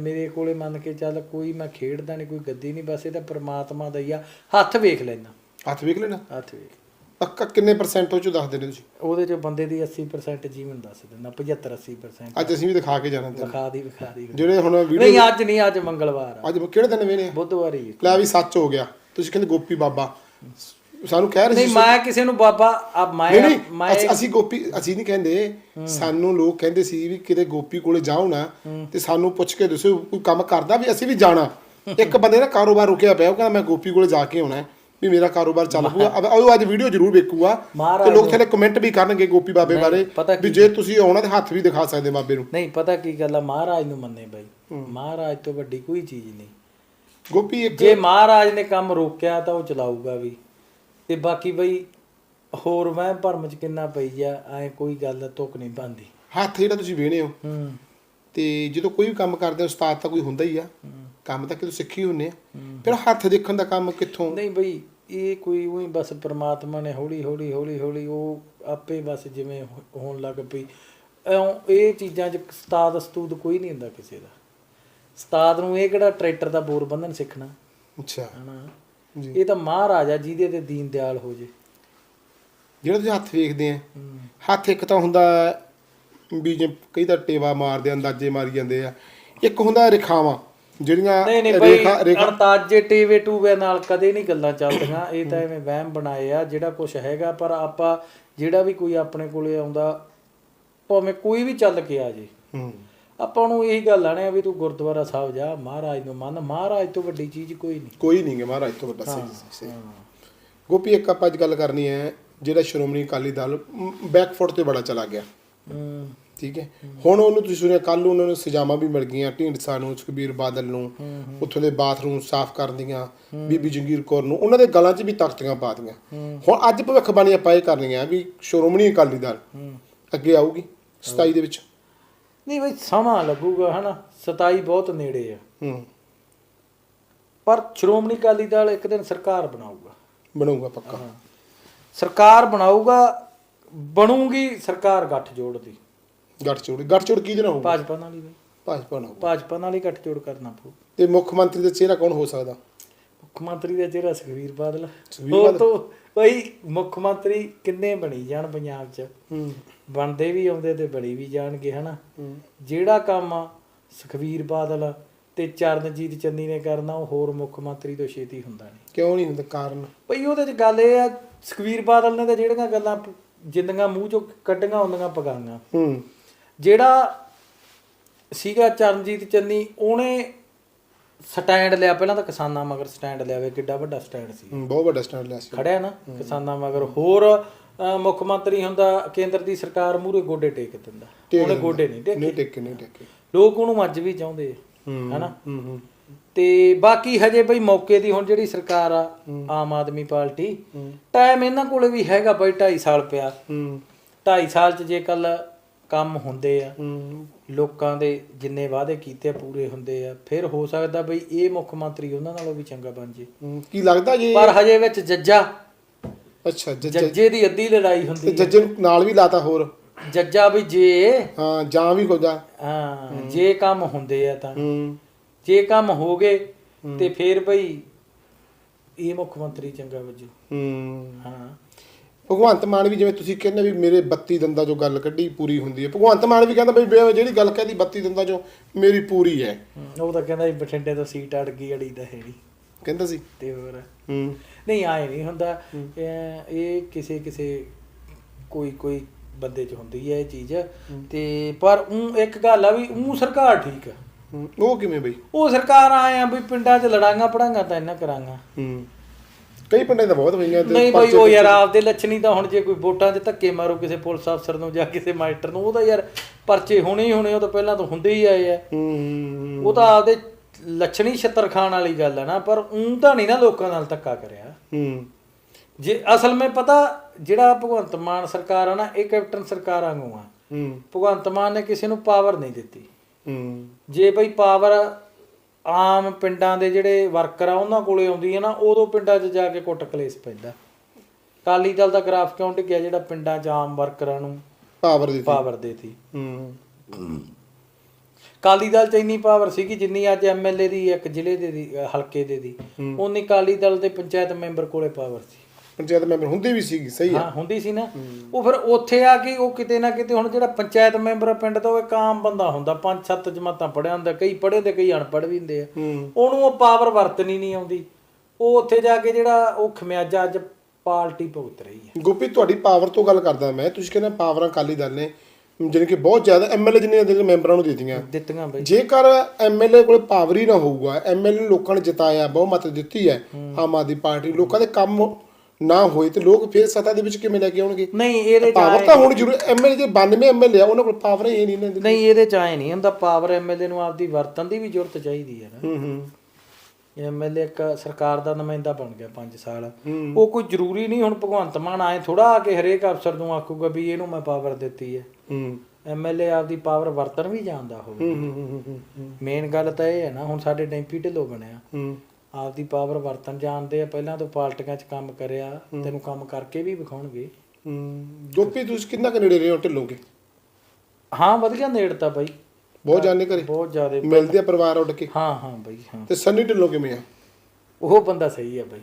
ਮੇਰੇ ਕੋਲੇ ਮੰਨ ਕੇ ਚੱਲ ਕੋਈ ਮੈਂ ਖੇਡਦਾ ਨਹੀਂ ਕੋਈ ਗੱਦੀ ਨਹੀਂ ਬਸ ਇਹ ਤਾਂ ਪ੍ਰਮਾਤਮਾ ਦਾ ਹੀ ਆ। ਹੱਥ ਵੇਖ ਲੈਣਾ ਹੱਥ ਵੇਖ ਲੈਣਾ ਹੱਥ ਵੇਖ। ਪੱਕਾ ਕਿੰਨੇ ਪਰਸੈਂਟ ਉਹ ਚ ਦੱਸਦੇ ਨੇ ਤੁਸੀਂ? ਉਹਦੇ ਚ ਬੰਦੇ ਦੀ 80% ਜੀਵਨ ਦੱਸ ਦਿੰਦਾ 75 80% ਅੱਜ ਅਸੀਂ ਵੀ ਦਿਖਾ ਕੇ ਜਾਣਾ ਤੈਨੂੰ। ਵਿਖਾ ਦੀ ਵਿਖਾ ਦੀ। ਜਿਹੜੇ ਹੁਣ ਵੀਡੀਓ ਨਹੀਂ ਅੱਜ ਨਹੀਂ ਅੱਜ ਮੰਗਲਵਾਰ ਆ। ਅੱਜ ਕਿਹੜੇ ਦਿਨ ਵੇਨੇ ਬੁੱਧਵਾਰ ਹੀ ਹੈ। ਲੈ ਵੀ ਸੱਚ ਹੋ ਗਿਆ। ਤੁਸੀਂ ਕਹਿੰਦੇ ਗੋਪੀ ਬਾਬਾ। ਸਾਨੂੰ ਕਹਿ ਰਹੇ ਨਹੀਂ ਮੈਂ ਕਿਸੇ ਨੂੰ ਬਾਬਾ ਅਬ ਮੈਂ ਨਹੀਂ ਅਸੀਂ- ਗੋਪੀ ਅਸੀਂ ਨਹੀਂ ਕਹਿੰਦੇ। ਸਾਨੂੰ ਲੋਕ ਕਹਿੰਦੇ ਸੀ ਵੀ ਕਿਤੇ ਗੋਪੀ ਕੋਲੇ ਜਾਓ ਨਾ ਤੇ ਸਾਨੂੰ ਪੁੱਛ ਕੇ ਦੱਸੋ ਕੋਈ ਕੰਮ ਕਰਦਾ ਵੀ ਅਸੀਂ ਵੀ ਜਾਣਾ। ਇੱਕ ਬੰਦੇ ਦਾ ਕਾਰੋਬਾਰ ਰੁਕਿਆ ਪਿਆ ਉਹ ਕਹਿੰਦਾ ਮੈਂ ਗੋਪੀ ਕੋਲੇ ਜਾ ਕੇ ਆਉਣਾ ਵੀ ਮੇਰਾ ਕਾਰੋਬਾਰ ਚੱਲ ਪੂਗਾ ਉਹ ਅੱਜ ਵੀਡੀਓ ਜ਼ਰੂਰ ਵੇਖੂਗਾ ਤੇ ਲੋਕ ਥੱਲੇ ਕਮੈਂਟ ਵੀ ਕਰਨਗੇ ਗੋਪੀ ਬਾਬੇ ਬਾਰੇ ਵੀ ਜੇ ਤੁਸੀਂ ਆਉਣਾ ਤੇ ਹੱਥ ਵੀ ਦਿਖਾ ਸਕਦੇ ਬਾਬੇ ਨੂੰ। ਨਹੀਂ ਪਤਾ ਕੀ ਗੱਲ ਆ ਮਹਾਰਾਜ ਨੂੰ ਮੰਨੇ ਬਾਈ। ਮਹਾਰਾਜ ਤੋਂ ਵੱਡੀ ਕੋਈ ਚੀਜ਼ ਨਹੀਂ। ਗੋਪੀ ਇੱਕ ਜੇ ਮਹਾਰਾਜ ਨੇ ਕੰਮ ਰੋਕਿਆ ਤਾਂ ਉਹ ਚਲਾਊਗਾ ਵੀ। ਤੇ ਬਾਕੀ ਬਈ ਹੋਰ ਮੈਂ ਭਰਮ ਚ ਕਿੰਨਾ ਪਈ ਆ ਐ ਕੋਈ ਗੱਲ ਤੁਕ ਨਹੀਂ ਬੰਦੀ ਹੱਥ ਜਿਹੜਾ ਤੁਸੀਂ ਵੇਹਣੇ ਹੋ ਹੂੰ। ਤੇ ਜਦੋਂ ਕੋਈ ਵੀ ਕੰਮ ਕਰਦੇ ਹੋ ਉਸਤਾਦ ਤਾਂ ਕੋਈ ਹੁੰਦਾ ਹੀ ਆ। ਕੰਮ ਤਾਂ ਕਿਤੋਂ ਸਿੱਖੀ ਹੁੰਨੇ ਆ। ਫਿਰ ਹੱਥ ਦੇਖਣ ਦਾ ਕੰਮ ਕਿੱਥੋਂ? ਨਹੀਂ ਬਈ ਇਹ ਕੋਈ ਉਹੀ ਬਸ ਪ੍ਰਮਾਤਮਾ ਨੇ ਹੌਲੀ ਹੌਲੀ ਹੌਲੀ ਹੌਲੀ ਉਹ ਆਪੇ ਬਸ ਜਿਵੇਂ ਹੋਣ ਲੱਗ ਪਈ। ਇਹ ਚੀਜ਼ਾਂ 'ਚ ਉਸਤਾਦ ਅਸਤੂਦ ਕੋਈ ਨਹੀਂ ਹੁੰਦਾ ਕਿਸੇ ਦਾ। ਉਸਤਾਦ ਨੂੰ ਇਹ ਕਿਹੜਾ ਟਰੈਕਟਰ ਦਾ ਬੋਰ ਬੰਨਣ ਸਿੱਖਣਾ। ਅੱਛਾ। ਹਨਾ। ਇਹ ਤਾਂ ਮਹਾਰਾਜਾ ਜਿਹਦੇ ਤੇ ਦੀਨ ਦਿਆਲ ਹੋ ਜੇ। ਜਿਹੜਾ ਤੁਸੀਂ ਹੱਥ ਵੇਖਦੇ ਆ। ਹੱਥ ਇੱਕ ਤਾਂ ਹੁੰਦਾ ਵੀ ਜੇ ਕਈ ਤਾਂ ਟੇਵਾ ਮਾਰਦੇ ਆ, ਅੰਦਾਜ਼ੇ ਮਾਰੀ ਜਾਂਦੇ ਆ। ਇੱਕ ਹੁੰਦਾ ਰੇਖਾਵਾਂ ਜਿਹੜੀਆਂ ਨਹੀਂ ਨਹੀਂ ਬਈ ਰੇਖਾ ਰੇਖਾ ਅਣਤਾਜੇ ਟੀਵੇ ਟੂਵੇ ਨਾਲ ਕਦੇ ਨਹੀਂ ਗੱਲਾਂ ਚੱਲਦੀਆਂ। ਇਹ ਤਾਂ ਐਵੇਂ ਵਹਿਮ ਬਣਾਏ ਆ ਜਿਹੜਾ ਕੁਝ ਹੈਗਾ ਪਰ ਆਪਾਂ ਜਿਹੜਾ ਵੀ ਕੋਈ ਆਪਣੇ ਕੋਲੇ ਆਉਂਦਾ ਭਾਵੇਂ ਕੋਈ ਵੀ ਚੱਲ ਕੇ ਆ ਜੇ। ਹੂੰ। ਆਪਾਂ ਨੂੰ ਇਹੀ ਗੱਲ ਆਣੇ ਆ ਵੀ ਤੂੰ ਗੁਰਦੁਆਰਾ ਸਾਹਿਬ ਜਾ ਮਹਾਰਾਜ ਨੂੰ ਮੰਨ ਮਹਾਰਾਜ ਤੋਂ ਵੱਡੀ ਚੀਜ਼ ਕੋਈ ਨਹੀਂ। ਕੋਈ ਨਹੀਂ ਗੇ ਮਹਾਰਾਜ ਤੋਂ ਵੱਡਾ ਸਹੀ ਗੋਪੀ ਇੱਕ ਆਪਾਂ ਅੱਜ ਗੱਲ ਕਰਨੀ ਹੈ ਜਿਹੜਾ ਸ਼੍ਰੋਮਣੀ ਅਕਾਲੀ ਦਲ ਬੈਕਫੁੱਟ ਤੇ ਬੜਾ ਚਲਾ ਗਿਆ। ਹੂੰ। ਠੀਕ ਹੈ? ਹੁਣ ਉਹਨੂੰ ਤੁਸੀਂ ਸੁਣਿਆ ਕੱਲ ਉਹਨਾਂ ਨੂੰ ਸਜ਼ਾਵਾਂ ਵੀ ਮਿਲ ਗਈਆਂ ਢੀਂਡਸਾ ਨੂੰ ਸੁਖਬੀਰ ਬਾਦਲ ਨੂੰ ਉੱਥੋਂ ਦੇ ਬਾਥਰੂਮ ਸਾਫ਼ ਕਰਨ ਦੀਆਂ ਬੀਬੀ ਜੰਗੀਰ ਕੌਰ ਨੂੰ ਉਹਨਾਂ ਦੇ ਗਲਾਂ 'ਚ ਵੀ ਤਖਤੀਆਂ ਪਾ ਦਿੱਤੀਆਂ। ਹੁਣ ਅੱਜ ਭਵਿੱਖਬਾਣੀ ਆਪਾਂ ਇਹ ਕਰਨੀਆਂ ਵੀ ਸ਼੍ਰੋਮਣੀ ਅਕਾਲੀ ਦਲ ਅੱਗੇ ਆਊਗੀ 27 ਦੇ ਵਿੱਚ। ਨਹੀਂ ਬਈ ਸਮਾਂ ਲੱਗੂਗਾ ਹਨਾ? 27 ਬਹੁਤ ਨੇੜੇ ਆ। ਹੂੰ। ਪਰ ਸ਼੍ਰੋਮਣੀ ਅਕਾਲੀ ਦਲ ਇੱਕ ਦਿਨ ਸਰਕਾਰ ਬਣਾਊਗਾ। ਬਣੂਗਾ ਪੱਕਾ। ਸਰਕਾਰ ਬਣਾਊਗਾ ਬਣੂਗੀ ਸਰਕਾਰ ਗੱਠ ਜੋੜਦੀ ਗੱਠਜੋੜ ਗੱਠਜੋੜ ਕੀ ਦੇਣਾ ਹੋਊਗਾ? ਭਾਜਪਾ ਨਾਲ ਹੀ ਬਈ। ਭਾਜਪਾ ਨਾਲ। ਭਾਜਪਾ ਨਾਲ ਹੀ ਗੱਠ ਜੋੜ ਕਰਨਾ ਪਊ। ਤੇ ਮੁੱਖ ਮੰਤਰੀ ਦਾ ਚਿਹਰਾ ਕੌਣ ਹੋ ਸਕਦਾ? ਮੁੱਖ ਮੰਤਰੀ ਦਾ ਚਿਹਰਾ ਸੁਖਵੀਰ ਬਾਦਲ। ਉਹ। ਤੋਂ ਬਈ ਮੁੱਖ ਮੰਤਰੀ ਕਿੰਨੇ ਬਣੀ ਜਾਣ ਪੰਜਾਬ 'ਚ? ਹੂੰ। ਬਣਦੇ ਵੀ ਆਉਂਦੇ ਤੇ ਬੜੀ ਵੀ ਜਾਣਗੇ ਹਨਾ? ਜਿਹੜਾ ਕੰਮ ਸੁਖਵੀਰ ਬਾਦਲ ਤੇ ਚਰਨਜੀਤ ਚੰਨੀ ਨੇ ਕਰਨਾ ਉਹ ਹੋਰ ਮੁੱਖ ਮੰਤਰੀ ਤੋਂ ਛੇਤੀ ਹੁੰਦਾ ਨਹੀਂ। ਕਿਉਂ ਨਹੀਂ ਹੁੰਦਾ ਕਾਰਨ? ਭਈ ਉਹਦੇ 'ਚ ਗੱਲ ਇਹ ਆ ਸੁਖਵੀਰ ਬਾਦਲ ਨੇ ਤਾਂ ਜਿਹੜੀਆਂ ਗੱਲਾਂ ਜਿੰਦੀਆਂ ਮੂੰਹ 'ਚੋਂ ਕੱਢੀਆਂ ਹੁੰਦੀਆਂ ਪਗਾਈਆਂ। ਹੂੰ। ਜਿਹੜਾ ਸੀਗਾ ਚਰਨਜੀਤ ਚੰਨੀ ਉਹਨੇ ਸਟੈਂਡ ਲਿਆ ਪਹਿਲਾਂ ਤਾਂ ਕਿਸਾਨਾਂ ਮਗਰ ਸਟੈਂਡ ਲਿਆ ਵੇ ਕਿੱਡਾ ਵੱਡਾ ਸਟੈਂਡ ਸੀ। ਬਹੁਤ ਵੱਡਾ ਸਟੈਂਡ ਲਿਆ ਸੀ। ਖੜਿਆ ਨਾ ਕਿਸਾਨਾਂ ਮਗਰ ਹੋਰ ਮੁੱਖ ਮੰਤਰੀ ਹੁੰਦਾ ਕੇਂਦਰ ਦੀ ਸਰਕਾਰ ਮੂਰੇ ਗੋਡੇ ਟੇਕ ਦਿੰਦਾ। ਉਹਨੇ। ਗੋਡੇ ਨਹੀਂ ਟੇਕੇ। ਨਹੀਂ ਟੇਕੇ ਨਹੀਂ ਟੇਕੇ। ਲੋਕ ਉਹਨੂੰ ਅੱਜ ਵੀ ਚਾਹੁੰਦੇ ਹਨਾ? ਤੇ ਬਾਕੀ ਹਜੇ ਬਈ ਮੌਕੇ ਦੀ ਹੁਣ ਜਿਹੜੀ ਸਰਕਾਰ ਆ ਆਮ ਆਦਮੀ ਪਾਰਟੀ ਟਾਈਮ ਇਹਨਾਂ ਕੋਲੇ ਵੀ ਹੈਗਾ ਬਈ 2.5 ਸਾਲ ਪਿਆ। ਹੂੰ। 2.5 ਸਾਲ ਚ ਜੇ ਕੱਲ ਕੰਮ ਹੁੰਦੇ ਆ ਲੋਕਾਂ ਦੇ ਜਿੰਨੇ ਵਾਅਦੇ ਕੀਤੇ ਆ, ਪੂਰੇ ਹੁੰਦੇ ਆ ਫਿਰ ਹੋ ਸਕਦਾ ਬਈ ਇਹ ਮੁੱਖ ਮੰਤਰੀ ਉਹਨਾਂ ਨਾਲੋਂ ਵੀ ਚੰਗਾ ਬਣ ਜੇ। ਹੂੰ। ਕੀ ਲੱਗਦਾ ਜੀ ਪਰ ਹਜੇ ਵਿੱਚ ਜੱਜਾ ਅੱਛਾ ਜੱਜ ਜੱਜੇ ਦੀ ਅੱਧੀ ਲੜਾਈ ਹੁੰਦੀ ਜੱਜ ਨੂੰ ਨਾਲ ਵੀ ਲਾਤਾ ਹੋਰ। ਹੈ ਜੱਜਾ ਵੀ ਜੇ ਹਾਂ ਜਾਂ ਵੀ ਹੋ ਜਾ। ਹਾਂ ਜੇ ਕੰਮ ਹੁੰਦੇ ਆ ਤਾਂ। ਹੂੰ। ਜੇ ਕੰਮ ਹੋ ਗਏ ਤੇ ਫਿਰ ਬਈ ਇਹ ਮੁੱਖ ਮੰਤਰੀ ਚੰਗਾ ਵਜੂ। ਹੂੰ। ਹਾਂ। ਭਗਵੰਤ ਮਾਨ ਵੀ ਜਿਵੇਂ ਤੁਸੀਂ ਕਹਿੰਦੇ ਵੀ ਮੇਰੇ 32 ਦੰਦਾਂ ਜੋ ਗੱਲ ਕੱਢੀ ਪੂਰੀ ਹੁੰਦੀ ਹੈ। ਭਗਵੰਤ ਮਾਨ ਵੀ ਕਹਿੰਦਾ ਬਈ ਜਿਹੜੀ ਗੱਲ ਕਹਿੰਦੀ 32 ਦੰਦਾਂ ਜੋ ਮੇਰੀ ਪੂਰੀ ਹੈ। ਉਹ ਤਾਂ ਕਹਿੰਦਾ ਬਠਿੰਡੇ ਤੋਂ ਸੀਟ ਅੜ ਗਈ ਅੜੀ ਤਾਂ ਹੈ ਨਹੀਂ ਕਹਿੰਦਾ ਸੀ। ਤੇ ਹੋਰ? ਹੂੰ। ਨਹੀਂ ਆਏ ਨਹੀਂ ਹੁੰਦਾ। ਇਹ ਕਿਸੇ ਕਿਸੇ ਕੋਈ ਕੋਈ ਬੰਦੇ 'ਚ ਹੁੰਦੀ ਹੈ ਇਹ ਚੀਜ਼। ਤੇ ਪਰ ਉਹ ਇੱਕ ਗੱਲ ਆ ਵੀ ਉਹ ਸਰਕਾਰ ਠੀਕ ਆ। ਹੂੰ। ਉਹ ਕਿਵੇਂ ਬਈ? ਉਹ ਸਰਕਾਰ ਆਏ ਆ ਵੀ ਪਿੰਡਾਂ 'ਚ ਲੜਾਈਆਂ ਪੜਾਂਗਾ ਤਾਂ ਇਹਨਾਂ ਕਰਾਂਗਾ। ਹੂੰ। ਕਈ ਪਿੰਡਾਂ ਦਾ ਬਹੁਤ ਹੋਈਆਂ ਤੇ ਨਹੀਂ ਬਈ ਉਹ ਯਾਰ ਆਪਦੇ ਲੱਛਣੀ ਤਾਂ ਹੁਣ ਜੇ ਕੋਈ ਵੋਟਾਂ 'ਚ ਧੱਕੇ ਮਾਰੋ ਕਿਸੇ ਪੁਲਿਸ ਅਫਸਰ ਨੂੰ ਜਾਂ ਕਿਸੇ ਮਾਸਟਰ ਨੂੰ ਉਹ ਤਾਂ ਯਾਰ ਪਰਚੇ ਹੋਣੇ ਹੀ ਹੋਣੇ ਉਹ ਤਾਂ ਪਹਿਲਾਂ ਤਾਂ ਹੁੰਦੇ ਹੀ ਆਏ ਆ। ਹੂੰ, ਹੂੰ ਉਹ ਤਾਂ ਆਪਦੇ ਲੱਛਣੀ ਛੱਤਰ ਖਾਣ ਵਾਲੀ ਗੱਲ ਆ ਨਾ ਪਰ ਉਂ ਤਾਂ ਨਹੀਂ ਨਾ ਲੋਕਾਂ ਨਾਲ ਧੱਕਾ ਕਰਿਆ। ਹੂੰ। ਜੇ ਅਸਲ ਵਿੱਚ ਪਤਾ ਜਿਹੜਾ ਭਗਵੰਤ ਮਾਨ ਸਰਕਾਰ ਆ ਨਾ ਇਹ ਕੈਪਟਨ ਸਰਕਾਰ ਵਾਂਗੂ ਆ। ਹੂੰ। ਭਗਵੰਤ ਮਾਨ ਨੇ ਕਿਸੇ ਨੂੰ ਪਾਵਰ ਨਹੀਂ ਦਿੱਤੀ। ਹੂੰ। ਜੇ ਬਈ ਪਾਵਰ ਆਮ ਪਿੰਡਾਂ ਦੇ ਜਿਹੜੇ ਵਰਕਰ ਆ ਉਹਨਾਂ ਕੋਲੇ ਆਉਂਦੀ ਹੈ ਨਾ ਉਦੋਂ ਪਿੰਡਾਂ 'ਚ ਜਾ ਕੇ ਕੁੱਟ ਕਲੇਸ ਪੈਂਦਾ। ਕਾਲੀ ਦਲ ਦਾ ਗ੍ਰਾਫ ਕਿਉਂ ਡਿੱਗਿਆ ਜਿਹੜਾ ਪਿੰਡਾਂ 'ਚ ਆਮ ਵਰਕਰਾਂ ਨੂੰ ਪਾਵਰ ਦੀ ਪਾਵਰ ਦੇਤੀ? ਹੂੰ। ਕਾਲੀ ਦਲ ਚ ਇੰਨੀ ਪਾਵਰ ਸੀਗੀ ਜਿੰਨੀ ਅੱਜ ਐਮਐਲਏ ਦੀ ਇੱਕ ਜ਼ਿਲ੍ਹੇ ਦੇ ਦੀ ਹਲਕੇ ਦੇ ਦੀ। ਉਨੀ ਕਾਲੀ ਦਲ ਦੇ ਪੰਚਾਇਤ ਮੈਂਬਰ ਕੋਲੇ ਪਾਵਰ ਸੀ। ਪੰਚਾਇਤ ਮੈਂਬਰ ਹੁੰਦੇ ਵੀ ਸੀਗੀ ਸਹੀ ਆ। ਹਾਂ ਹੁੰਦੀ ਸੀ ਨਾ। ਉਹ ਫਿਰ ਉੱਥੇ ਆ ਕੇ ਉਹ ਕਿਤੇ ਨਾ ਕਿਤੇ ਹੁਣ ਜਿਹੜਾ ਪੰਚਾਇਤ ਮੈਂਬਰ ਆ ਪਿੰਡ ਦਾ ਉਹ ਇੱਕ ਆਮ ਬੰਦਾ ਹੁੰਦਾ। ਪੰਜ ਸੱਤ ਜਮਾਤਾਂ ਪੜਿਆ ਹੁੰਦਾ ਕਈ ਪੜ੍ਹੇ ਤੇ ਕਈ ਅਨਪੜ੍ਹ ਵੀ ਹੁੰਦੇ ਆ। ਉਹਨੂੰ ਉਹ ਪਾਵਰ ਵਰਤਣੀ ਨਹੀਂ ਆਉਂਦੀ। ਉਹ ਉੱਥੇ ਜਾ ਕੇ ਜਿਹੜਾ ਉਹ ਖਮਿਆਜਾ ਅੱਜ ਪਾਰਟੀ ਭੁਗਤ ਰਹੀ ਹੈ। ਗੋਪੀ ਤੁਹਾਡੀ ਪਾਵਰ ਤੋਂ ਗੱਲ ਕਰਦਾ ਮੈਂ। ਤੁਸੀਂ ਕਹਿੰਦੇ ਪਾਵਰਾਂ ਅਕਾਲੀ ਦਲ ਨੇ ਜਾਣੀ ਕਿ ਬਹੁਤ ਜ਼ਿਆਦਾ ਐਮਐਲਏ ਜਿੰਨੇ ਦੇ ਮੈਂਬਰਾਂ ਨੂੰ ਦਿੱਤੀਆਂ। ਦਿੱਤੀਆਂ ਬਈ। ਜੇਕਰ ਐਮਐਲਏ ਕੋਲ ਪਾਵਰ ਹੀ ਨਾ ਹੋਊਗਾ ਐਮਐਲਏ ਲੋਕਾਂ ਨੇ ਜਿਤਾਇਆ ਬਹੁਮਤ ਦਿੱਤੀ ਹੈ ਆਮ ਆਦਮੀ ਪਾਰਟੀ ਲੋਕਾਂ ਦੇ ਕੰਮ ਨਾ ਹੋਏ ਤੇ ਲੋਕ ਫੇਰ ਸੱਤਾ ਦੇ ਵਿੱਚ ਕਿਵੇਂ ਲੈ ਕੇ ਆਉਣਗੇ? ਨਹੀਂ ਇਹਦੇ ਪਾਵਰ ਤਾਂ ਹੁਣ ਜ਼ਰੂਰ ਐਮਐਲਏ ਦੇ 92 ਐਮਐਲਏ ਆ ਉਹਨਾਂ ਕੋਲ ਪਾਵਰ ਹੀ ਨਹੀਂ ਇਹਨਾਂ ਦੀ ਨਹੀਂ ਇਹਦੇ ਚ ਆਏ ਨਹੀਂ ਹੁੰਦਾ ਪਾਵਰ ਐਮਐਲਏ ਨੂੰ ਆਪਦੀ ਵਰਤਨ ਦੀ ਵੀ ਜ਼ਰੂਰਤ ਚਾਹੀਦੀ ਹੈ ਨਾ। ਹੂੰ ਹੂੰ। ਐਮਐਲਏ ਇੱਕ ਸਰਕਾਰ ਦਾ ਨੁਮਾਇੰਦਾ ਬਣ ਗਿਆ 5 ਸਾਲ। ਉਹ ਕੋਈ ਜ਼ਰੂਰੀ ਨਹੀਂ ਹੁਣ ਭਗਵੰਤ ਮਾਨ ਆਏ ਥੋੜਾ ਆ ਕੇ ਹਰੇਕ ਅਫਸਰ ਨੂੰ ਆਖੂਗਾ ਵੀ ਇਹਨੂੰ ਮੈਂ ਪਾਵਰ ਦਿੱਤੀ ਹੈ। ਹੂੰ। ਐਮਐਲਏ ਆਪਦੀ ਪਾਵਰ ਵਰਤਨ ਵੀ ਜਾਣਦਾ ਹੋਵੇ। ਮੇਨ ਗੱਲ ਤਾਂ ਇਹ ਹੈ ਨਾ ਹੁਣ ਸਾਡੇ ਡੈਂਪੀ ਢਿੱਲੋਂ ਬਣਿਆ। ਹੂੰ। ਆਪਦੀ ਪਾਵਰ ਵਰਤਨ ਜਾਣਦੇ ਆ ਪਹਿਲਾਂ ਤੋਂ ਪਾਰਟੀਆਂ 'ਚ ਕੰਮ ਕਰਿਆ ਤੈਨੂੰ ਕੰਮ ਕਰਕੇ ਵੀ ਵਿਖਾਉਣਗੇ। ਹੂੰ। ਗੋਪੀ ਤੁਸੀਂ ਕਿੰਨਾ ਕੁ ਨੇੜੇ ਰਹੇ ਹੋ ਢਿੱਲੋਂਗੇ? ਹਾਂ ਵਧੀਆ ਨੇੜਤਾ ਬਾਈ। ਬਹੁਤ ਜਾਣੇ ਘਰੇ? ਬਹੁਤ ਜ਼ਿਆਦੇ ਮਿਲਦੇ ਆ ਪਰਿਵਾਰ ਉੱਡ ਕੇ? ਹਾਂ ਹਾਂ ਬਾਈ ਹਾਂ। ਤੇ ਸੰਨੀ ਢਿੱਲੋਂ ਕਿਵੇਂ ਆ? ਉਹ ਬੰਦਾ ਸਹੀ ਆ ਬਾਈ।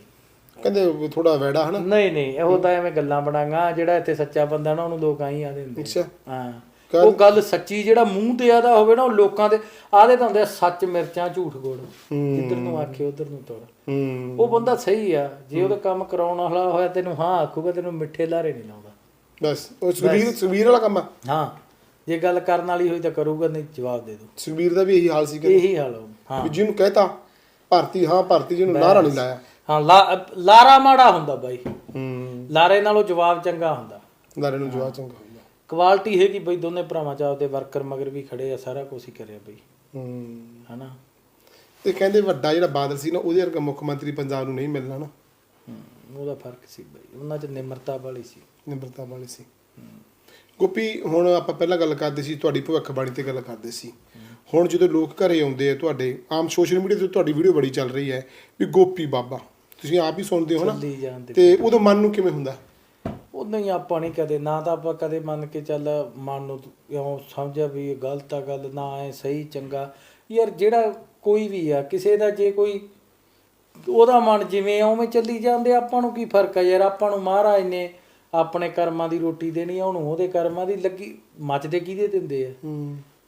ਕਹਿੰਦੇ ਥੋੜਾ ਵੈੜਾ ਹਨਾ? ਨਹੀਂ ਨਹੀਂ ਇਹੋ ਤਾਂ ਐਵੇਂ ਗੱਲਾਂ ਬਣਾਗਾ ਜਿਹੜਾ ਇੱਥੇ ਸੱਚਾ ਬੰਦਾ ਨਾ ਉਹਨੂੰ ਲੋਕ ਆਈ ਆਦੇ ਹੁੰਦੇ ਅੱਛਾ। ਹਾਂ। ਉਹ ਗੱਲ ਸੱਚੀ ਜਿਹੜਾ ਮੂੰਹ ਤੇ ਆਦਾ ਹੋਵੇ ਨਾ ਉਹ ਲੋਕਾਂ ਦੇ ਆਦੇ ਤਾਂ ਹੁੰਦੇ ਆ ਸੱਚ ਮਿਰਚਾਂ ਝੂਠ ਗੁੜ। ਜਿੱਧਰ ਨੂੰ ਆਖੇ ਉਧਰ ਨੂੰ ਤੋੜ। ਹੂੰ। ਉਹ ਬੰਦਾ ਸਹੀ ਆ। ਜੇ ਉਹਦਾ ਕੰਮ ਕਰਾਉਣ ਵਾਲਾ ਹੋਇਆ ਤੈਨੂੰ ਹਾਂ ਆਖੂਗਾ ਤੈਨੂੰ ਮਿੱਠੇ ਲਾਰੇ ਨਹੀਂ ਲਾਉਂਦਾ। ਬਸ ਉਹ ਸੁਖਬੀਰ ਸੁਖਬੀਰ ਵਾਲਾ ਕੰਮ ਆ? ਹਾਂ। ਜੇ ਗੱਲ ਕਰਨ ਵਾਲੀ ਹੋਈ ਤਾਂ ਕਰੂਗਾ ਨਹੀਂ ਜਵਾਬ ਦੇ ਦੂ ਸੁਖਬੀਰ ਦਾ ਵੀ ਇਹੀ ਹਾਲ ਸੀ ਕਿ ਇਹੀ ਹਾਲ। ਹਾਂ। ਵੀ ਜਿਹਨੂੰ ਕਹਿਤਾ ਭਰਤੀ ਹਾਂ ਭਰਤੀ ਜਿਹਨੂੰ ਨਾਰਾ ਨਹੀਂ ਲਾਇਆ। ਹਾਂ ਲਾਰਾ ਮਾੜਾ ਹੁੰਦਾ ਬਾਈ। ਹੂੰ। ਲਾਰੇ ਨਾਲੋਂ ਜਵਾਬ ਚੰਗਾ ਹੁੰਦਾ। ਨਾਰੇ ਨੂੰ ਜਵਾਬ ਚੰਗਾ। ਕੁਆਲਿਟੀ ਹੈਗੀ ਬਈ ਦੋਨੇ ਭਰਾਵਾਂ ਚ ਆਪਦੇ ਵਰਕਰ ਮਗਰ ਵੀ ਖੜੇ ਆ ਸਾਰਾ ਕੁਝ ਹੀ ਕਰਿਆ ਬਈ। ਹੂੰ। ਹਨਾ? ਤੇ ਕਹਿੰਦੇ ਵੱਡਾ ਜਿਹੜਾ ਬਾਦਲ ਸੀ ਨਾ ਉਹਦੇ ਵਰਗਾ ਮੁੱਖ ਮੰਤਰੀ ਪੰਜਾਬ ਨੂੰ ਨਹੀਂ ਮਿਲਣਾ ਨਾ। ਹਮ, ਉਹਦਾ ਫ਼ਰਕ ਸੀ ਬਈ ਉਹਨਾਂ ਚ ਨਿਮਰਤਾ ਵਾਲੀ ਸੀ। ਨਿਮਰਤਾ ਵਾਲੀ ਸੀ। ਗੋਪੀ ਹੁਣ ਆਪਾਂ ਪਹਿਲਾਂ ਗੱਲ ਕਰਦੇ ਸੀ ਤੁਹਾਡੀ ਭਵਿੱਖਬਾਣੀ ਤੇ ਗੱਲ ਕਰਦੇ ਸੀ। ਹੁਣ ਜਦੋਂ ਲੋਕ ਘਰੇ ਆਉਂਦੇ ਆ ਤੁਹਾਡੇ ਆਮ ਸੋਸ਼ਲ ਮੀਡੀਆ ਤੇ ਤੁਹਾਡੀ ਵੀਡੀਓ ਬੜੀ ਚੱਲ ਰਹੀ ਹੈ ਵੀ ਗੋਪੀ ਬਾਬਾ ਤੁਸੀਂ ਆਪ ਹੀ ਸੁਣਦੇ ਹੋ ਨਾ? ਚੱਲੀ ਜਾਂਦੇ ਤੇ ਉਦੋਂ ਮਨ ਨੂੰ ਕਿਵੇਂ ਹੁੰਦਾ? ਉਦੋਂ ਹੀ ਆਪਾਂ ਨਹੀਂ ਕਦੇ, ਨਾ ਤਾਂ ਆਪਾਂ ਕਦੇ ਮੰਨ ਕੇ ਚੱਲ ਮਨ ਨੂੰ ਇਉਂ ਸਮਝਿਆ ਵੀ ਇਹ ਗਲਤ ਆ ਗੱਲ, ਨਾ ਐ ਸਹੀ, ਚੰਗਾ। ਯਾਰ ਜਿਹੜਾ ਕੋਈ ਵੀ ਆ, ਕਿਸੇ ਦਾ ਜੇ ਕੋਈ ਉਹਦਾ ਮਨ ਜਿਵੇਂ ਉਵੇਂ ਚੱਲੀ ਜਾਂਦੇ, ਆਪਾਂ ਨੂੰ ਕੀ ਫ਼ਰਕ ਆ ਯਾਰ? ਆਪਾਂ ਨੂੰ ਮਹਾਰਾਜ ਨੇ ਆਪਣੇ ਕਰਮਾਂ ਦੀ ਰੋਟੀ ਦੇਣੀ ਆ, ਉਹਨੂੰ ਉਹਦੇ ਕਰਮਾਂ ਦੀ ਲੱਗੀ, ਮੱਚਦੇ ਕਿਹਦੇ ਦਿੰਦੇ ਆ?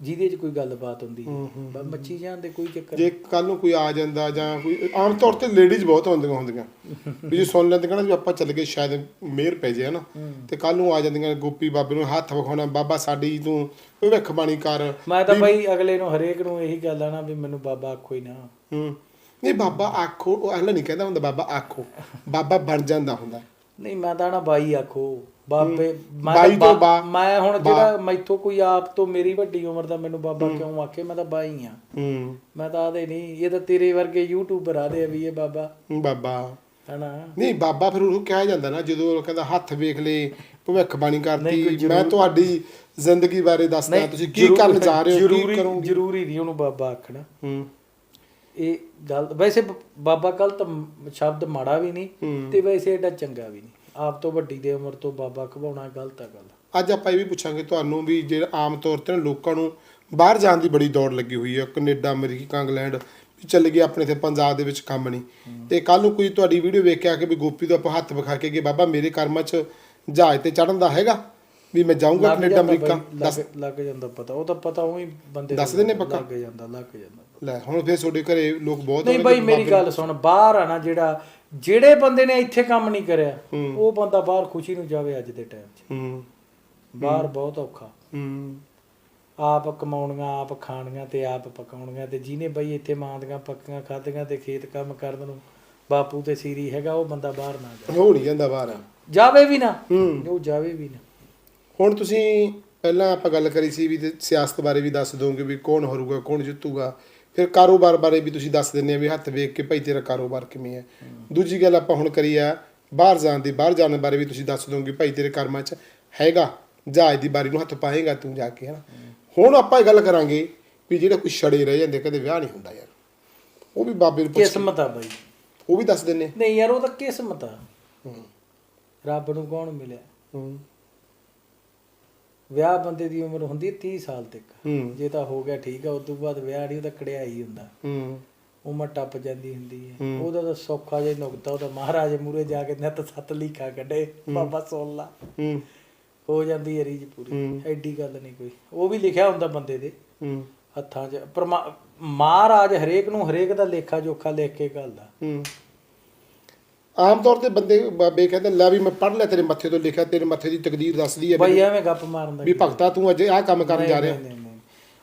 ਜਿਹਦੇ 'ਚ ਕੋਈ ਗੱਲਬਾਤ ਹੁੰਦੀ ਹੈ। ਬਸ ਮੱਚੀ ਜਾਂਦੇ ਕੋਈ ਚੱਕਰ ਜੇ ਕੱਲ ਨੂੰ ਕੋਈ ਆ ਜਾਂਦਾ ਜਾਂ ਕੋਈ ਆਮ ਤੌਰ ਤੇ ਲੇਡੀਜ਼ ਬਹੁਤ ਹੁੰਦੀਆਂ ਹੁੰਦੀਆਂ। ਵੀ ਜੇ ਸੁਣ ਲੈਂਦੇ ਕਹਿੰਦਾ ਵੀ ਆਪਾਂ ਚੱਲ ਗਏ ਸ਼ਾਇਦ ਮਿਹਰ ਪੈ ਜਾਏ ਨਾ ਤੇ ਕੱਲ ਨੂੰ ਆ ਜਾਂਦੀਆਂ ਗੋਪੀ ਬਾਬੇ ਨੂੰ ਹੱਥ ਵਿਖਾਉਣਾ ਬਾਬਾ ਸਾਡੀ ਤੂੰ ਭਵਿੱਖ ਬਾਣੀ ਕਰ। ਮੈਂ ਤਾਂ ਬਈ ਅਗਲੇ ਨੂੰ ਹਰੇਕ ਨੂੰ ਇਹੀ ਗੱਲ ਆ ਨਾ ਵੀ ਮੈਨੂੰ ਬਾਬਾ ਆਖੋ ਹੀ ਨਾ। ਹੂੰ। ਨਹੀਂ ਬਾਬਾ ਆਖੋ ਉਹ ਅਹਲਾ ਨਹੀਂ ਕਹਿੰਦਾ ਹੁੰਦਾ ਬਾਬਾ ਆਖੋ। ਬਾਬਾ ਬਣ ਜਾਂਦਾ ਹੁੰਦਾ। ਨਹੀਂ ਮੈਂ ਤਾਂ ਨਾ ਬਾਈ ਆਖੋ। ਬਾਬੇ ਮੈਂ ਬਾਈ ਤਾਂ ਤੋਂ ਬਾ- ਬਾ- ਮੈਂ ਹੁਣ ਜਿਹੜਾ ਮੈਥੋਂ ਕੋਈ ਆਪ ਤੋਂ ਮੇਰੀ ਵੱਡੀ ਉਮਰ ਦਾ ਮੈਨੂੰ ਬਾਬਾ ਕਿਉਂ ਆਖੇ ਮੈਂ ਤਾਂ ਬਾਈ ਆ। ਹੂੰ। ਮੈਂ ਤਾਂ ਆਦੇ ਨਹੀਂ ਇਹ ਤਾਂ ਤੇਰੇ ਵਰਗੇ ਯੂਟਿਊਬਰ ਆਦੇ ਆ ਵੀ ਇਹ ਬਾਬਾ। ਬਾਬਾ। ਹਨਾ? ਨਹੀਂ ਬਾਬਾ ਫਿਰ ਉਹਨੂੰ ਕਿਹਾ ਜਾਂਦਾ ਨਾ ਜਦੋਂ ਉਹ ਕਹਿੰਦਾ ਹੱਥ ਵੇਖ ਲੈ ਭਵਿੱਖ ਬਾਣੀ ਕਰਤੀ ਮੈਂ ਤੁਹਾਡੀ ਜ਼ਿੰਦਗੀ ਬਾਰੇ ਦੱਸਦਾ ਤੁਸੀਂ ਕੀ ਕਰਨ ਜਾ ਰਹੇ ਹੋ ਕੀ ਜ਼ਰੂਰੀ ਕਰੋਗੇ? ਜ਼ਰੂਰੀ ਨਹੀਂ ਉਹਨੂੰ ਬਾਬਾ ਆਖਣਾ। ਹੂੰ। ਇਹ ਗੱਲ ਵੈਸੇ ਬਾਬਾ ਗਲਤ ਸ਼ਬਦ ਮਾੜਾ ਵੀ ਨਹੀਂ ਤੇ ਵੈਸੇ ਏਡਾ ਚੰਗਾ ਵੀ ਨਹੀਂ। ਆਪ ਤੋਂ ਵੱਡੀ ਦੇ ਉਮਰ ਤੋਂ ਬਾਬਾ ਕਹਾਉਣਾ ਗਲਤ ਆ ਗੱਲ। ਅੱਜ ਆਪਾਂ ਇਹ ਵੀ ਪੁੱਛਾਂਗੇ ਤੁਹਾਨੂੰ ਵੀ ਜਿਹੜਾ ਆਮ ਤੌਰ ਤੇ ਨਾ ਲੋਕਾਂ ਨੂੰ ਬਾਹਰ ਜਾਣ ਦੀ ਬੜੀ ਦੌੜ ਲੱਗੀ ਹੋਈ ਹੈ ਕੈਨੇਡਾ ਅਮਰੀਕਾ ਇੰਗਲੈਂਡ ਵੀ ਚੱਲ ਗਏ ਆਪਣੇ ਤੇ ਪੰਜਾਬ ਦੇ ਵਿੱਚ ਕੰਮ ਨਹੀਂ। ਤੇ ਕੱਲ ਨੂੰ ਕੋਈ ਤੁਹਾਡੀ ਵੀਡੀਓ ਵੇਖ ਕੇ ਆ ਕੇ ਵੀ ਗੋਪੀ ਤੋਂ ਆਪਾਂ ਹੱਥ ਵਿਖਾ ਕੇ ਕਿ ਬਾਬਾ ਮੇਰੇ ਕਰਮਾਂ 'ਚ ਜਹਾਜ਼ ਤੇ ਚੜਨ ਦਾ ਹੈਗਾ? ਵੀ ਮੈਂ ਜਾਊਂਗਾ ਕੈਨੇਡਾ ਅਮਰੀਕਾ? ਲੱਗ ਜਾਂਦਾ ਪਤਾ ਉਹ ਤਾਂ ਪਤਾ ਉਹੀ ਬੰਦੇ ਦੱਸ ਦਾ ਦਿੰਦੇ ਪੱਕਾ? ਲੱਗ ਜਾਂਦਾ ਲੱਗ ਜਾਂਦਾ। ਲੈ ਹੁਣ ਫੇਰ ਤੁਹਾਡੇ ਘਰੇ ਲੋਕ ਬਹੁਤ ਨਹੀਂ ਬਈ ਮੇਰੀ ਗੱਲ ਸੁਣ ਬਾਹਰ ਆ ਨਾ ਜਿਹੜਾ ਜਿਹੜੇ ਬੰਦੇ ਨੇ ਇੱਥੇ ਕੰਮ ਨਹੀਂ ਕਰਿਆ ਉਹ ਬੰਦਾ ਬਾਹਰ ਖੁਸ਼ੀ ਨੂੰ ਜਾਵੇ ਅੱਜ ਦੇ ਟਾਈਮ 'ਚ। ਹੂੰ। ਬਾਹਰ ਬਹੁਤ ਔਖਾ। ਹੂੰ। ਆਪ ਕਮਾਉਣੀਆਂ ਆਪ ਖਾਣੀਆਂ ਤੇ ਆਪ ਪਕਾਉਣੀਆਂ ਤੇ ਜਿਹਨੇ ਬਈ ਇੱਥੇ ਮਾਂ ਦੀਆਂ ਪੱਕੀਆਂ ਖਾਧੀਆਂ ਤੇ ਖੇਤ ਕੰਮ ਕਰਨ ਨੂੰ ਬਾਪੂ ਤੇ ਸੀਰੀ ਹੈਗਾ ਉਹ ਬੰਦਾ ਬਾਹਰ ਨਾ ਜਾਵੇ। ਉਹ ਨਹੀਂ ਜਾਂਦਾ ਬਾਹਰ। ਜਾਵੇ ਵੀ ਨਾ। ਹੂੰ। ਉਹ ਜਾਵੇ ਵੀ ਨਾ। ਹੁਣ ਤੁਸੀਂ ਪਹਿਲਾਂ ਆਪਾਂ ਗੱਲ ਕਰੀ ਸੀ ਵੀ ਸਿਆਸਤ ਬਾਰੇ ਵੀ ਦੱਸ ਦੋਗੇ ਵੀ ਕੌਣ ਹਾਰੂਗਾ ਕੌਣ ਜਿੱਤੂਗਾ। ਫਿਰ ਕਾਰੋਬਾਰ ਬਾਰੇ ਵੀ ਤੁਸੀਂ ਦੱਸ ਦਿੰਦੇ ਆ ਵੀ ਹੱਥ ਵੇਖ ਕੇ ਭਾਈ ਤੇਰਾ ਕਾਰੋਬਾਰ ਕਿਵੇਂ ਹੈ ਦੂਜੀ ਗੱਲ ਆਪਾਂ ਹੁਣ ਕਰੀ ਆ ਬਾਹਰ ਜਾਣ ਦੀ ਬਾਹਰ ਜਾਣ ਬਾਰੇ ਵੀ ਤੁਸੀਂ ਦੱਸ ਦੋਗੇ ਭਾਈ ਤੇਰੇ ਕਰਮਾਂ 'ਚ ਹੈਗਾ ਜਹਾਜ਼ ਦੀ ਬਾਰੀ ਨੂੰ ਹੱਥ ਪਾਏਗਾ ਤੂੰ ਜਾ ਕੇ ਹਨਾ। ਹੁਣ ਆਪਾਂ ਇਹ ਗੱਲ ਕਰਾਂਗੇ ਵੀ ਜਿਹੜਾ ਕੋਈ ਛੜੇ ਰਹਿ ਜਾਂਦੇ ਕਦੇ ਵਿਆਹ ਨਹੀਂ ਹੁੰਦਾ ਯਾਰ। ਉਹ ਵੀ ਬਾਬੇ ਨੂੰ ਪੁੱਛ ਕਿਸਮਤ ਆ ਬਈ। ਉਹ ਵੀ ਦੱਸ ਦਿੰਨੇ ਨਹੀਂ ਯਾਰ ਉਹ ਤਾਂ ਕਿਸਮਤ ਆ। ਹੂੰ। ਰੱਬ ਨੂੰ ਕੌਣ ਮਿਲਿਆ? ਹੂੰ। ਵਿਆਹ ਬੰਦੇ ਦੀ ਉਮਰ ਹੁੰਦੀ ਹੈ 30 ਸਾਲ ਤੱਕ। ਜੇ ਤਾਂ ਹੋ ਗਿਆ ਠੀਕ ਆ ਉਸ ਤੋਂ ਬਾਅਦ ਵਿਆਹ ਨਹੀਂ ਉਹ ਤਾਂ ਕੜਿਆਈ ਹੁੰਦਾ। ਹੂੰ। ਉਮਰ ਟੱਪ ਜਾਂਦੀ ਹੁੰਦੀ ਹੈ। ਉਹਦਾ ਤਾਂ ਸੌਖਾ ਜਿਹਾ ਨੁਕਤਾ ਉਹਦਾ ਮਹਾਰਾਜ ਮੂਰੇ ਜਾ ਕੇ ਨੱਤ ਸੱਤ ਲਿਖਾ ਕੱਢੇ ਬਾਬਾ ਸੁਣ ਲਾ ਹੂੰ। ਹੋ ਜਾਂਦੀ ਹੈ ਰੀਝ ਪੂਰੀ। ਐਡੀ ਗੱਲ ਨਹੀਂ ਕੋਈ। ਉਹ ਵੀ ਲਿਖਿਆ ਹੁੰਦਾ ਬੰਦੇ ਦੇ। ਹੱਥਾਂ 'ਚ। ਪਰਮਾ ਮਹਾਰਾਜ ਹਰੇਕ ਨੂੰ ਹਰੇਕ ਦਾ ਲੇਖਾ ਜੋਖਾ ਲਿਖ ਕੇ ਘੱਲਦਾ। ਹੂੰ। ਆਮ ਤੌਰ ਤੇ ਬੰਦੇ ਬਾਬੇ ਕਹਿੰਦੇ ਲੈ ਵੀ ਮੈਂ ਪੜ੍ਹ ਲਿਆ ਤੇਰੇ ਮੱਥੇ ਤੋਂ ਲਿਖਿਆ ਤੇਰੇ ਮੱਥੇ ਦੀ ਤਕਦੀਰ ਦੱਸਦੀ ਹੈ ਬਈ ਐਵੇਂ ਗੱਪ ਮਾਰਨ ਦਾ ਵੀ ਭਗਤਾ ਤੂੰ ਅਜੇ ਆਹ ਕੰਮ ਕਰਨ ਜਾ ਰਿਹਾ।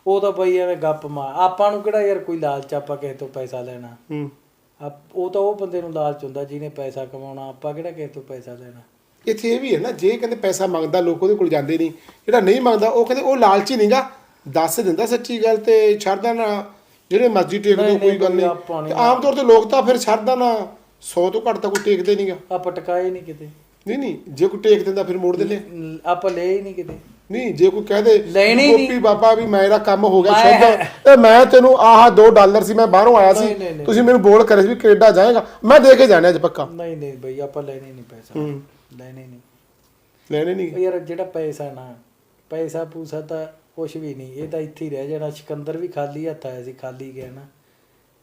ਉਹ ਤਾਂ ਬਈ ਐਵੇਂ ਗੱਪ ਮਾਰ ਆਪਾਂ ਨੂੰ ਕਿਹੜਾ ਯਾਰ ਕੋਈ ਲਾਲਚ ਆਪਾਂ ਕਿਸੇ ਤੋਂ ਪੈਸਾ ਲੈਣਾ। ਹੂੰ। ਉਹ ਤਾਂ ਉਹ ਬੰਦੇ ਨੂੰ ਲਾਲਚ ਹੁੰਦਾ ਜਿਹਨੇ ਪੈਸਾ ਕਮਾਉਣਾ ਆਪਾਂ ਕਿਹੜਾ ਕਿਸੇ ਤੋਂ ਪੈਸਾ ਲੈਣਾ। ਇੱਥੇ ਇਹ ਵੀ ਹੈ ਨਾ ਜੇ ਕਹਿੰਦੇ ਪੈਸਾ ਮੰਗਦਾ ਲੋਕ ਉਹਦੇ ਕੋਲ ਜਾਂਦੇ ਨਹੀਂ। ਜਿਹੜਾ ਨਹੀਂ ਮੰਗਦਾ ਉਹ ਕਹਿੰਦੇ ਉਹ ਲਾਲਚੀ ਨਹੀਂਗਾ ਦੱਸ ਦਿੰਦਾ ਸੱਚੀ ਗੱਲ ਤੇ ਛੱਡਦਾ ਨਾ ਜਿਹੜੇ ਮਰਜ਼ੀ ਟੇਕ ਦੋ ਕੋਈ ਗੱਲ ਨਹੀਂ। ਆਮ ਤੌਰ ਤੇ ਲੋਕ ਤਾਂ ਫਿਰ ਛੱਡਦਾ ਨਾ 100 ਤੋਂ ਘੱਟ ਤਾਂ ਕੋਈ ਟੇਕਦੇ ਨਹੀਂਗਾ ਆਪਾਂ ਟਕਾਏ ਨਹੀਂ ਕਿਤੇ। ਨਹੀਂ ਨਹੀਂ ਜੇ ਕੋਈ ਟੇਕ ਦਿੰਦਾ ਫਿਰ ਮੋੜ ਦਿੰਦੇ। ਲ- ਆਪਾਂ ਲਏ ਹੀ ਨਹੀਂ ਕਿਤੇ। ਨਹੀਂ ਜੇ ਕੋਈ ਕਹਦੇ ਲੈਣੀ ਨਹੀਂ। ਗੋਪੀ ਬਾਬਾ ਵੀ ਮੇਰਾ ਕੰਮ ਹੋ ਗਿਆ ਮੈਂ- ਸ਼ੁੱਧ ਤੇ ਮੈਂ ਤੈਨੂੰ ਆਹ 2 ਡਾਲਰ ਸੀ ਮੈਂ ਬਾਹਰੋਂ ਆਇਆ ਸੀ। ਨਹੀਂ, ਨਹੀਂ, ਨਹੀਂ। ਤੁਸੀਂ ਮੈਨੂੰ ਬੋਲ ਕਰੇ ਸੀ ਵੀ ਕੈਨੇਡਾ ਜਾਏਗਾ। ਮੈਂ ਦੇ ਕੇ ਜਾਣਾ ਅੱਜ ਪੱਕਾ। ਨਹੀਂ ਨਹੀਂ ਬਈ ਆਪਾਂ ਲੈਣੇ ਨਹੀਂ ਪੈਸਾ। ਹੂੰ। ਲੈਣੇ ਨਹੀਂ ਲੈਣੇ ਨਹੀਂ ਯਾਰ ਜਿਹੜਾ ਪੈਸਾ ਨਾ ਪੈਸਾ ਪੂਸਾ ਤਾਂ ਕੁਝ ਵੀ ਨਹੀਂ ਇਹ ਤਾਂ ਇੱਥੇ ਹੀ ਰਹਿ ਜਾਣਾ। ਸਿਕੰਦਰ ਵੀ ਖਾਲੀ ਹੱਥ ਆਇਆ ਸੀ ਖਾਲੀ ਗਿਆ ਨਾ।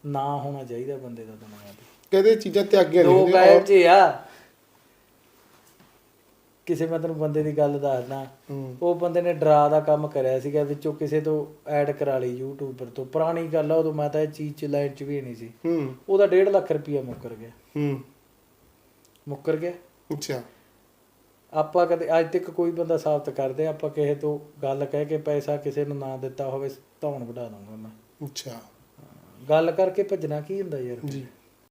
ਨਾ ਹੋਣਾ ਚਾਹੀਦਾ ਬੰਦੇ ਦਾ ਤੇ ਕਹਿੰਦੇ ਚੀਜ਼ਾਂ ਤਿਆਗੀਆਂ ਨਹੀਂ ਲੋਕ ਹੁੰਦੀਆਂ ਆਏ ਔਰ- ਜੇ ਆ। ਕਿਸੇ ਮੈਂ ਤੈਨੂੰ ਬੰਦੇ ਦੀ ਗੱਲ ਦੱਸਦਾ। ਹੂੰ। ਉਹ ਬੰਦੇ ਨੇ ਡਰਾ ਦਾ ਕੰਮ ਕਰਿਆ ਸੀਗਾ ਵਿੱਚੋਂ ਕਿਸੇ ਤੋਂ ਐਡ ਕਰਾ ਲਈ ਯੂਟਿਊਬਰ ਤੋਂ। ਪੁਰਾਣੀ ਗੱਲ ਆ ਉਦੋਂ ਮੈਂ ਤਾਂ ਇਹ ਚੀਜ਼ ਚ ਲਾਈਨ ਚ ਵੀ ਨਹੀਂ ਸੀ। ਹੂੰ। ਉਹਦਾ 1.5 ਲੱਖ ਰੁਪਇਆ ਮੁੱਕਰ ਗਿਆ। ਹੂੰ। ਮੁੱਕਰ ਗਿਆ? ਅੱਛਾ। ਆਪਾਂ ਕਦੇ ਅੱਜ ਤੱਕ ਕੋਈ ਬੰਦਾ ਸਾਬਤ ਕਰਦੇ ਆਪਾਂ ਕਿਸੇ ਤੋਂ ਗੱਲ ਕਹਿ ਕੇ ਪੈਸਾ ਕਿਸੇ ਨੂੰ ਨਾ ਦਿੱਤਾ ਹੋਵੇ ਧੌਣ ਵਢਾ ਦੂੰਗਾ ਮੈਂ। ਅੱਛਾ। ਗੱਲ ਕਰਕੇ ਭੱਜਣਾ ਕੀ ਹੁੰਦਾ ਯਾਰ? ਜੀ।